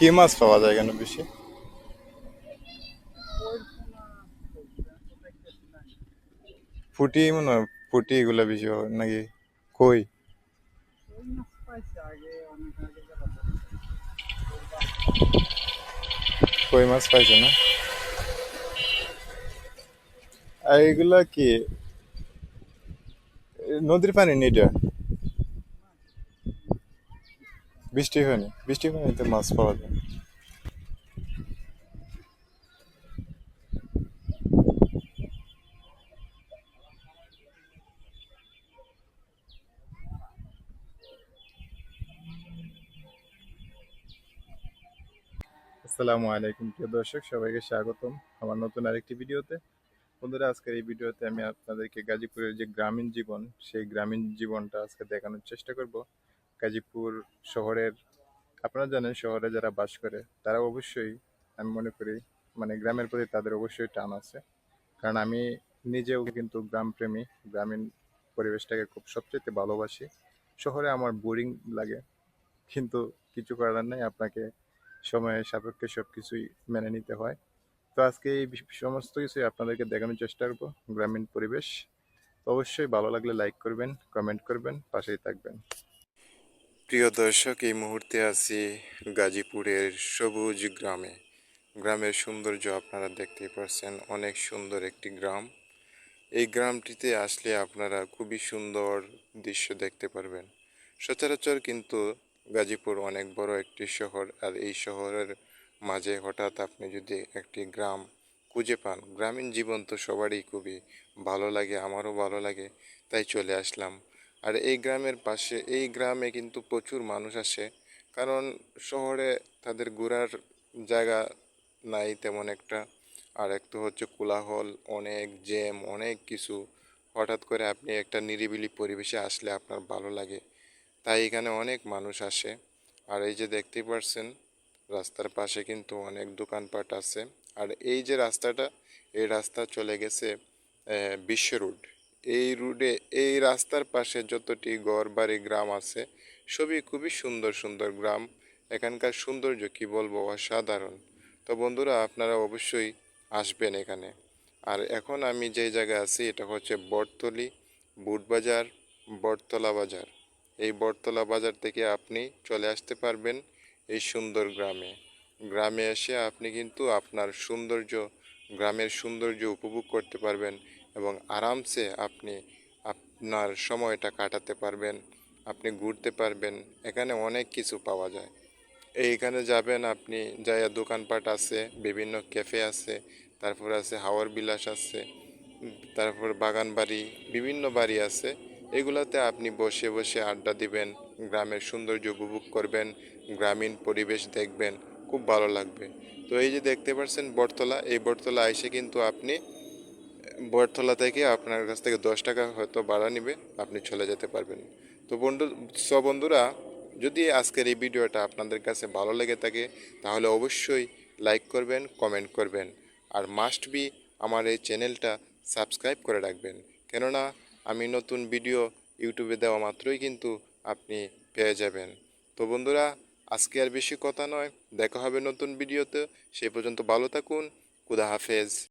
কি মাছ পাওয়া যায় এখানে বেশি? ফুটি মনে ফুটি এগুলা বেশি হয় নাকি কই? কই মাছ পাইছে না? আর এগুলা কি? নদীর পানি নি এটা বৃষ্টি হয়নি, বৃষ্টি পানিতে মাছ পাওয়া যায়। আসসালামু আলাইকুম, প্রিয় দর্শক, সবাইকে স্বাগতম আমার নতুন আরেকটি ভিডিওতে। বন্ধুরা, আজকের এই ভিডিওতে আমি আপনাদেরকে গাজীপুরের যে গ্রামীণ জীবন, সেই গ্রামীণ জীবনটা আজকে দেখানোর চেষ্টা করব। গাজীপুর শহরের, আপনারা জানেন শহরে যারা বাস করে, তারা অবশ্যই, আমি মনে করি মানে গ্রামের প্রতি তাদের অবশ্যই টান আছে। কারণ আমি নিজেও কিন্তু গ্রামপ্রেমী, গ্রামীণ পরিবেশটাকে খুব সবচেয়ে ভালোবাসি। শহরে আমার বোরিং লাগে, কিন্তু কিছু করার নেই, আপনাকে সময়ের সাপেক্ষে সব কিছুই মেনে নিতে হয়। তো আজকে এই সমস্ত কিছুই আপনাদেরকে দেখানোর চেষ্টা করব, গ্রামীণ পরিবেশ। অবশ্যই ভালো লাগলে লাইক করবেন কমেন্ট করবেন, পাশেই থাকবেন। প্রিয় দর্শক, এই মুহূর্তে আছি গাজীপুরের সবুজ গ্রামে। গ্রামের সৌন্দর্য আপনারা দেখতেই পাচ্ছেন, অনেক সুন্দর একটি গ্রাম। এই গ্রামটিতে আসলে আপনারা খুবই সুন্দর দৃশ্য দেখতে পারবেন। সচরাচর কিন্তু গাজীপুর অনেক বড় একটি শহর, আর এই শহরের মাঝে হঠাৎ আপনি যদি একটি গ্রাম খুঁজে পান, গ্রামীণ জীবন তো সবারই খুবই ভালো লাগে, আমারও ভালো লাগে, তাই চলে আসলাম। আর এই গ্রামের পাশে, এই গ্রামে কিন্তু প্রচুর মানুষ আসে। কারণ শহরে তাদের ঘোরার জায়গা নাই তেমন একটা। আর এক তো হচ্ছে কোলাহল, অনেক জ্যাম, অনেক কিছু। হঠাৎ করে আপনি একটা নিরিবিলি পরিবেশে আসলে আপনার ভালো লাগে। তাই এখানে অনেক মানুষ আসে। আর এই যে দেখতেই পারছেন, রাস্তার পাশে কিন্তু অনেক দোকানপাট আছে। আর এই যে রাস্তাটা, এই রাস্তা চলে গেছে বিশ্ব রোড। এই রুটে এই রাস্তার পাশে যতটি ঘর বাড়ি গ্রাম আছে, সবই খুবই সুন্দর সুন্দর গ্রাম। এখানকার সৌন্দর্য কি বলব? অসাধারণ। তো বন্ধুরা, আপনারা অবশ্যই আসবেন এখানে। আর এখন আমি যে জায়গায় আছি, এটা হচ্ছে বটতলি বুটবাজার, বটতলা বাজার। এই বটতলা বাজার থেকে আপনি চলে আসতে পারবেন এই সুন্দর গ্রামে। গ্রামে এসে আপনি কিন্তু আপনার সৌন্দর্য, গ্রামের সৌন্দর্য উপভোগ করতে পারবেন এবং আরামসে আপনি আপনার সময়টা কাটাতে পারবেন, আপনি ঘুরতে পারবেন, এখানে অনেক কিছু পাওয়া যায়। এইখানে যাবেন আপনি, যাইয়া দোকানপাট আছে, বিভিন্ন ক্যাফে আছে, তারপর আছে হাওয়ার বিলাস আছে তারপর বাগান বাড়ি, বিভিন্ন বাড়ি আছে। এগুলোতে আপনি বসে বসে আড্ডা দিবেন, গ্রামের সৌন্দর্য উপভোগ করবেন, গ্রামীণ পরিবেশ দেখবেন, খুব ভালো লাগবে। তো এই যে দেখতে পাচ্ছেন বটতলা, এই বটতলা এসে কিন্তু আপনি বটতলা থেকে আপনার কাছ থেকে দশ টাকা হয়তো ভাড়া নিবে, আপনি চলে যেতে পারবেন। তো বন্ধু সব বন্ধুরা, যদি আজকের এই ভিডিওটা আপনাদের কাছে ভালো লেগে থাকে, তাহলে অবশ্যই লাইক করবেন, কমেন্ট করবেন, আর মাস্ট বি আমার এই চ্যানেলটা সাবস্ক্রাইব করে রাখবেন। কেননা, আমি নতুন ভিডিও ইউটিউবে দেওয়া মাত্রই কিন্তু আপনি পেয়ে যাবেন। তো বন্ধুরা, আজকে আর বেশি কথা নয়, দেখা হবে নতুন ভিডিওতে সেই পর্যন্ত ভালো থাকুন, খুদা হাফেজ।